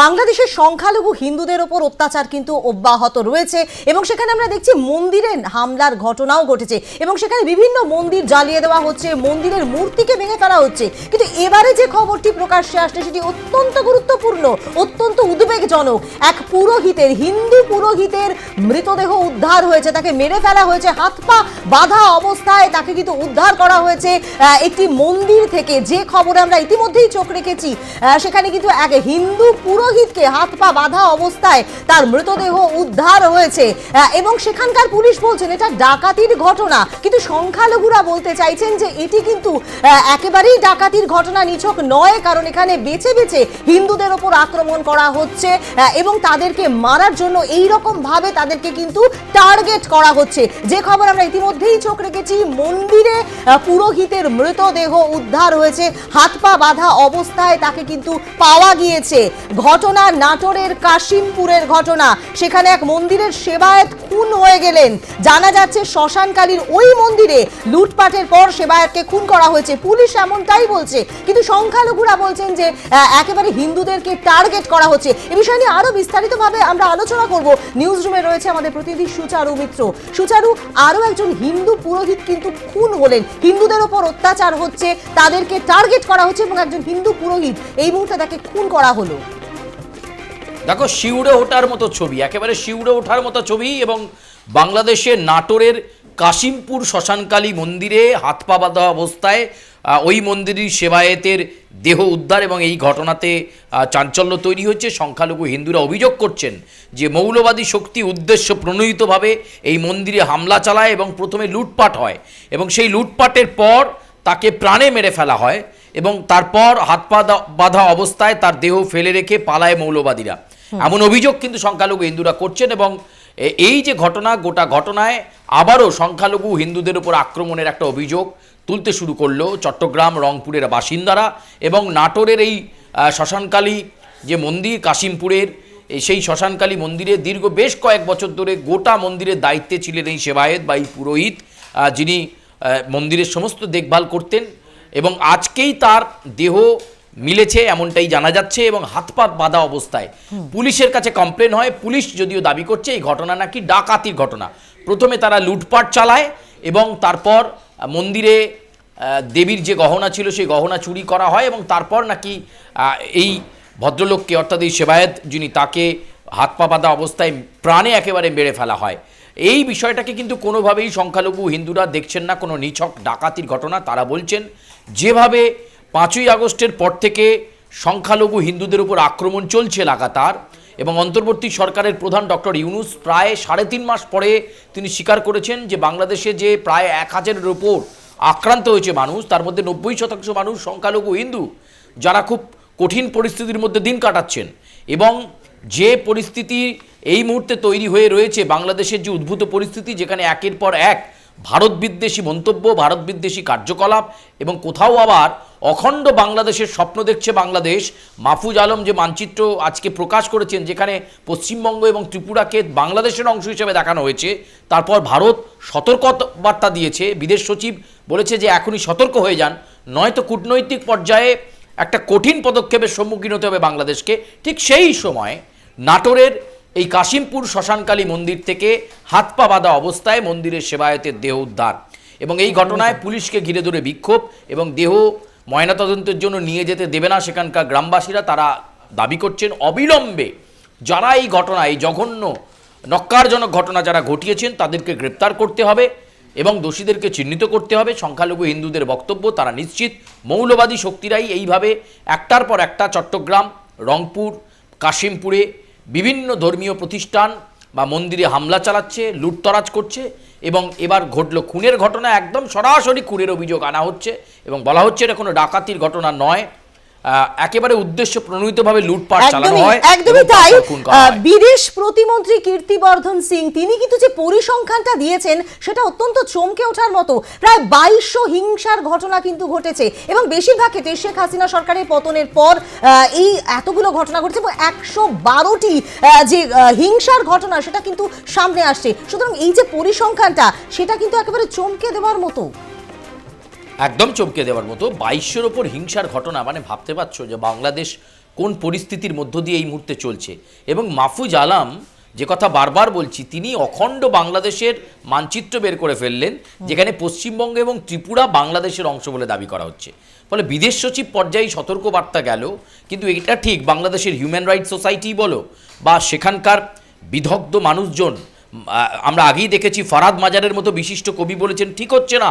বাংলাদেশের সংখ্যালঘু হিন্দুদের ওপর অত্যাচার কিন্তু অব্যাহত রয়েছে এবং সেখানে আমরা দেখছি মন্দিরে হামলার ঘটনাও ঘটেছে এবং সেখানে বিভিন্ন মন্দির জ্বালিয়ে দেওয়া হচ্ছে, মন্দিরের মূর্তিকে ভেঙে ফেলা হচ্ছে। কিন্তু এবারে যে খবরটি প্রকাশ্যে আসছে সেটি অত্যন্ত গুরুত্বপূর্ণ, অত্যন্ত উদ্বেগজনক। এক পুরোহিতের, হিন্দু পুরোহিতের মৃতদেহ উদ্ধার হয়েছে, তাকে মেরে ফেলা হয়েছে, হাত পা বাঁধা অবস্থায় তাকে কিন্তু উদ্ধার করা হয়েছে একটি মন্দির থেকে। যে খবরে আমরা ইতিমধ্যেই চোখ রেখেছি সেখানে কিন্তু এক হিন্দু পুরোহিতকে হাত পা বাঁধা অবস্থায় তার মৃতদেহ উদ্ধার হয়েছে। এবং সেখানকার পুলিশ বলছেন, এটা ডাকাতির ঘটনা। কিন্তু সংখ্যালঘুরা বলতে চাইছেন যে, এটি কিন্তু একেবারেই ডাকাতির ঘটনা, নিছক নয়, কারণ এখানে বেছে বেছে হিন্দুদের ওপর আক্রমণ করা হচ্ছে এবং তাদেরকে মারার জন্য এই রকম ভাবে তাদেরকে কিন্তু টার্গেট করা হচ্ছে। যে খবর আমরা ইতিমধ্যেই চোখ রেখেছি, মন্দিরে পুরোহিতের মৃতদেহ উদ্ধার হয়েছে। হাত পা বাঁধা অবস্থায় তাকে কিন্তু পাওয়া গিয়েছে। ঘটনা, নাটোরের কাশিমপুরের ঘটনা। সেখানে এক মন্দিরের সেবায়েত খুন হয়ে গেলেন। জানা যাচ্ছে শ্মশানকালীর ওই মন্দিরে লুটপাটের পর সেবায়েতকে খুন করা হয়েছে। পুলিশ এমনটাই বলছে, কিন্তু সংখ্যালঘুরা বলছেন যে একেবারে হিন্দুদেরকে টার্গেট করা হচ্ছে। এ বিষয় নিয়ে আরও বিস্তারিতভাবে আমরা আলোচনা করব। নিউজ রুমে রয়েছে আমাদের প্রতিনিধি সুচারু মিত্র। সুচারু আরও একজন হিন্দু পুরোহিত কিন্তু খুন হলেন। হিন্দুদের ওপর অত্যাচার হচ্ছে, তাদেরকে টার্গেট করা হচ্ছে এবং একজন হিন্দু পুরোহিত। এই মুহূর্তে তাকে খুন করা হলো। দেখো, শিউরে ওঠার মতো ছবি, একেবারে শিউরে ওঠার মতো ছবি এবং বাংলাদেশের নাটোরের কাশিমপুর শ্মশানকালী মন্দিরে হাত পা বাঁধা অবস্থায় ওই মন্দিরের সেবায়েতের দেহ উদ্ধার এবং এই ঘটনাতে চাঞ্চল্য তৈরি হচ্ছে। সংখ্যালঘু হিন্দুরা অভিযোগ করছেন যে মৌলবাদী শক্তি উদ্দেশ্য প্রণোদিতভাবে এই মন্দিরে হামলা চালায় এবং প্রথমে লুটপাট হয় এবং সেই লুটপাটের পর তাকে প্রাণে মেরে ফেলা হয় এবং তারপর হাত পা বাঁধা অবস্থায় তার দেহ ফেলে রেখে পালায় মৌলবাদীরা। এমন অভিযোগ কিন্তু সংখ্যালঘু হিন্দুরা করছেন এবং এই যে ঘটনা, গোটা ঘটনায় আবারও সংখ্যালঘু হিন্দুদের উপর আক্রমণের একটা অভিযোগ তুলতে শুরু করল চট্টগ্রাম, রংপুরের বাসিন্দারা এবং নাটোরের এই শ্মশানকালী যে মন্দির, কাশিমপুরের সেই শ্মশানকালী মন্দিরে দীর্ঘ বেশ কয়েক বছর ধরে গোটা মন্দিরের দায়িত্বে ছিলেন এই সেবায়েত বা এই পুরোহিত যিনি মন্দিরের সমস্ত দেখভাল করতেন এবং আজকেই তার দেহ মিলেছে এমনটাই জানা যাচ্ছে এবং হাত পা বাঁধা অবস্থায়। পুলিশের কাছে কমপ্লেন হয় পুলিশ যদিও দাবি করছে এই ঘটনা নাকি ডাকাতির ঘটনা। প্রথমে তারা লুটপাট চালায় এবং তারপর মন্দিরে দেবীর যে গহনা ছিল সেই গহনা চুরি করা হয় এবং তারপর নাকি এই ভদ্রলোককে অর্থাৎ এই সেবায়েত যিনি তাকে হাত পা বাঁধা অবস্থায় প্রাণে একেবারে মেরে ফেলা হয়। এই বিষয়টাকে কিন্তু কোনোভাবেই সংখ্যালঘু হিন্দুরা দেখছেন না কোনো নিছক ডাকাতির ঘটনা তারা বলছেন। যেভাবে পাঁচই আগস্টের পর থেকে সংখ্যালঘু হিন্দুদের উপর আক্রমণ চলছে লাগাতার এবং অন্তর্বর্তী সরকারের প্রধান ডক্টর ইউনুস প্রায় সাড়ে তিন মাস পরে তিনি স্বীকার করেছেন যে বাংলাদেশে যে প্রায় এক হাজারের ওপর আক্রান্ত হয়েছে মানুষ, তার মধ্যে নব্বই শতাংশ মানুষ সংখ্যালঘু হিন্দু, যারা খুব কঠিন পরিস্থিতির মধ্যে দিন কাটাচ্ছেন এবং যে পরিস্থিতি এই মুহূর্তে তৈরি হয়ে রয়েছে, বাংলাদেশের যে উদ্ভূত পরিস্থিতি যেখানে একের পর এক ভারত বিদ্বেষী মন্তব্য, ভারত বিদ্বেষী কার্যকলাপ এবং কোথাও আবার অখণ্ড বাংলাদেশের স্বপ্ন দেখছে বাংলাদেশ। মাহফুজ আলম যে মানচিত্র আজকে প্রকাশ করেছেন, যেখানে পশ্চিমবঙ্গ এবং ত্রিপুরাকে বাংলাদেশের অংশ হিসেবে দেখানো হয়েছে, তারপর ভারত সতর্কবার্তা দিয়েছে। বিদেশ সচিব বলেছে যে, এখনই সতর্ক হয়ে যান। নয়তো কূটনৈতিক পর্যায়ে একটা কঠিন পদক্ষেপের সম্মুখীন হতে হবে বাংলাদেশকে। ঠিক সেই সময় নাটোরের এই কাশিমপুর শ্মশানকালী মন্দির থেকে হাত পা বাঁধা অবস্থায় মন্দিরের সেবায়তের দেহ উদ্ধার। এবং এই ঘটনায় পুলিশকে ঘিরে ধরে বিক্ষোভ এবং দেহ ময়নাতদন্তের জন্য নিয়ে যেতে দেবে না সেখানকার গ্রামবাসীরা। তারা দাবি করছেন, অবিলম্বে যারা এই ঘটনা, এই জঘন্য, নক্কারজনক ঘটনা যারা ঘটিয়েছেন, তাদেরকে গ্রেপ্তার করতে হবে এবং দোষীদেরকে চিহ্নিত করতে হবে। সংখ্যালঘু হিন্দুদের বক্তব্য তারা নিশ্চিত, মৌলবাদী শক্তিরাই এইভাবে একটার পর একটা চট্টগ্রাম, রংপুর, কাশিমপুরে বিভিন্ন ধর্মীয় প্রতিষ্ঠান বা মন্দিরে হামলা চালাচ্ছে, লুটতরাজ করছে এবং এবার ঘটল খুনের ঘটনা। একদম সরাসরি খুনের অভিযোগ আনা হচ্ছে এবং বলা হচ্ছে এটা কোনো ডাকাতির ঘটনা নয়। একেবারে উদ্দেশ্য প্রণোদিতভাবে লুটপাট চালানো হয় একদমই তাই। বিদেশ প্রতিমন্ত্রী কীর্তিবর্ধন সিং তিনি কিন্তু যে পরিসংখ্যানটা দিয়েছেন সেটা অত্যন্ত চমকে ওঠার মতো। প্রায় বাইশশো হিংসার ঘটনা কিন্তু ঘটেছে এবং বেশিরভাগ ক্ষেত্রে শেখ হাসিনা সরকারের পতনের পর এই এতগুলো ঘটনা ঘটেছে এবং একশো বারোটি যে হিংসার ঘটনা সেটা কিন্তু সামনে আসছে। সুতরাং এই যে পরিসংখ্যানটা সেটা কিন্তু একেবারে চমকে দেওয়ার মতো। একদম চমকে দেওয়ার মতো বাইশের ওপর হিংসার ঘটনা মানে ভাবতে পারছ যে বাংলাদেশ কোন পরিস্থিতির মধ্য দিয়ে এই মুহূর্তে চলছে? এবং মাহফুজ আলাম যে কথা বারবার বলছি তিনি অখণ্ড বাংলাদেশের মানচিত্র বের করে ফেললেন যেখানে পশ্চিমবঙ্গ এবং ত্রিপুরা বাংলাদেশের অংশ বলে দাবি করা হচ্ছে। ফলে বিদেশ সচিব পর্যায়ে সতর্ক বার্তা গেল কিন্তু এটা ঠিক বাংলাদেশের হিউম্যান রাইটস সোসাইটি বলো বা সেখানকার বিধগ্ধ মানুষজন আমরা আগেই দেখেছি ফারাদ মাজারের মতো বিশিষ্ট কবি বলেছেন ঠিক হচ্ছে না।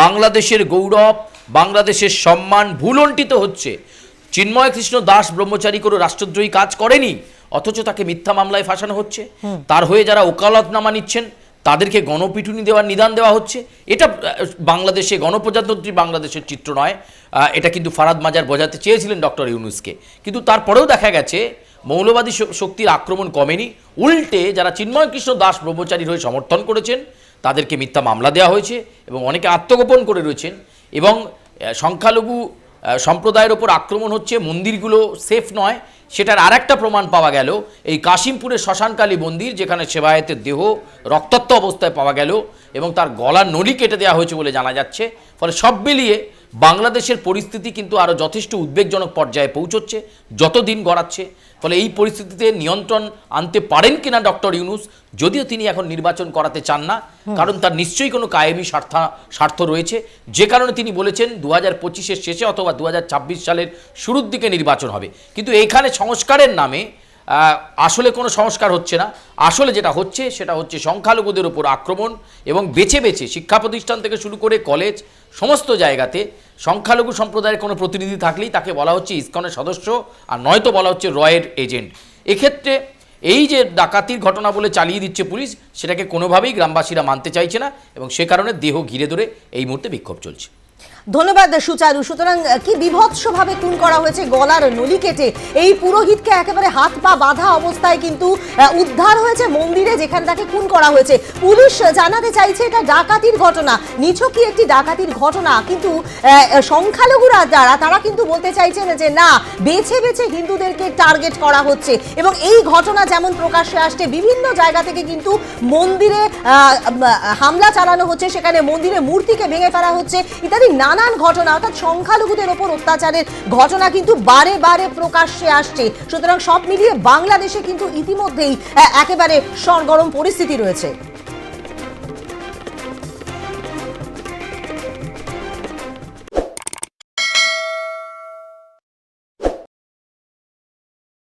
বাংলাদেশের গৌরব বাংলাদেশের সম্মান ভুলন্টিত হচ্ছে। চিন্ময় কৃষ্ণ দাস ব্রহ্মচারী কোনো রাষ্ট্রদ্রোহী কাজ করেনি অথচ তাকে মিথ্যা মামলায় ফাঁসানো হচ্ছে। তার হয়ে যারা ওকালতনামা নিচ্ছেন তাদেরকে গণপিটুনি দেওয়ার নিদান দেওয়া হচ্ছে। এটা বাংলাদেশে গণপ্রজাতন্ত্রী বাংলাদেশের চিত্র নয়। এটা কিন্তু ফারাদ মাজার বোঝাতে চেয়েছিলেন ডক্টর ইউনুসকে। কিন্তু তারপরেও দেখা গেছে মৌলবাদী শক্তির আক্রমণ কমেনি। উল্টে যারা চিন্ময় কৃষ্ণ দাস ব্রহ্মচারীর হয়ে সমর্থন করেছেন, তাদেরকে মিথ্যা মামলা দেওয়া হয়েছে এবং অনেকে আত্মগোপন করে রয়েছেন এবং সংখ্যালঘু সম্প্রদায়ের ওপর আক্রমণ হচ্ছে, মন্দিরগুলো সেফ নয়। সেটার আর একটা প্রমাণ পাওয়া গেল। এই কাশিমপুরের শ্মশানকালী মন্দির, যেখানে সেবায়েতের দেহ রক্তাক্ত অবস্থায় পাওয়া গেল এবং তার গলার নলি কেটে দেওয়া হয়েছে বলে জানা যাচ্ছে। ফলে সব মিলিয়ে বাংলাদেশের পরিস্থিতি কিন্তু আরও যথেষ্ট উদ্বেগজনক পর্যায়ে পৌঁছচ্ছে যত দিন গড়াচ্ছে। ফলে এই পরিস্থিতিতে নিয়ন্ত্রণ আনতে পারেন কিনা ডক্টর ইউনুস যদিও তিনি এখন নির্বাচন করাতে চান না কারণ তার নিশ্চয়ই কোনো কায়েমি স্বার্থ স্বার্থ রয়েছে। যে কারণে তিনি বলেছেন দু হাজার পঁচিশের শেষে অথবা দু ছাব্বিশ সালের শুরুর দিকে নির্বাচন হবে। কিন্তু এখানে সংস্কারের নামে আসলে কোনো সংস্কার হচ্ছে না। আসলে যেটা হচ্ছে সেটা হচ্ছে সংখ্যালঘুদের উপর আক্রমণ এবং বেছে বেছে শিক্ষা প্রতিষ্ঠান থেকে শুরু করে কলেজ সমস্ত জায়গাতে সংখ্যালঘু সম্প্রদায়ের কোনো প্রতিনিধি থাকলেই তাকে বলা হচ্ছে ইসকনের সদস্য আর নয়তো বলা হচ্ছে রয়ের এজেন্ট। এক্ষেত্রে এই যে ডাকাতির ঘটনা বলে চালিয়ে দিচ্ছে পুলিশ, সেটাকে কোনোভাবেই গ্রামবাসীরা মানতে চাইছে না এবং সে কারণে দেহ ঘিরে ধরে এই মুহূর্তে বিক্ষোভ চলছে। ধন্যবাদ, সুচারু। সুতরাং কি বিভৎসভাবে খুন করা হয়েছে গলার নলি কেটে? এই পুরোহিতকে একেবারে হাত পা বাঁধা অবস্থায় কিন্তু উদ্ধার হয়েছে মন্দিরে যেখানে তাকে খুন করা হয়েছে। পুলিশ জানাতে চাইছে এটা ডাকাতির ঘটনা। নিছকই একটি ডাকাতির ঘটনা, কিন্তু সংখ্যালঘুরা যারা, তারা কিন্তু বলতে চাইছেন যে না, বেছে বেছে হিন্দুদেরকে টার্গেট করা হচ্ছে। এবং এই ঘটনা যেমন প্রকাশ্যে আসছে, বিভিন্ন জায়গা থেকে কিন্তু মন্দিরে হামলা চালানো হচ্ছে। সেখানে মন্দিরে মূর্তিকে ভেঙে ফেলা হচ্ছে। ইত্যাদি নানান ঘটনা, অর্থাৎ সংখ্যালঘুদের ওপর অত্যাচারের ঘটনা কিন্তু বারে বারে প্রকাশ্যে আসছে। সুতরাং সব মিলিয়ে বাংলাদেশে কিন্তু ইতিমধ্যেই একেবারে সরগরম পরিস্থিতি রয়েছে।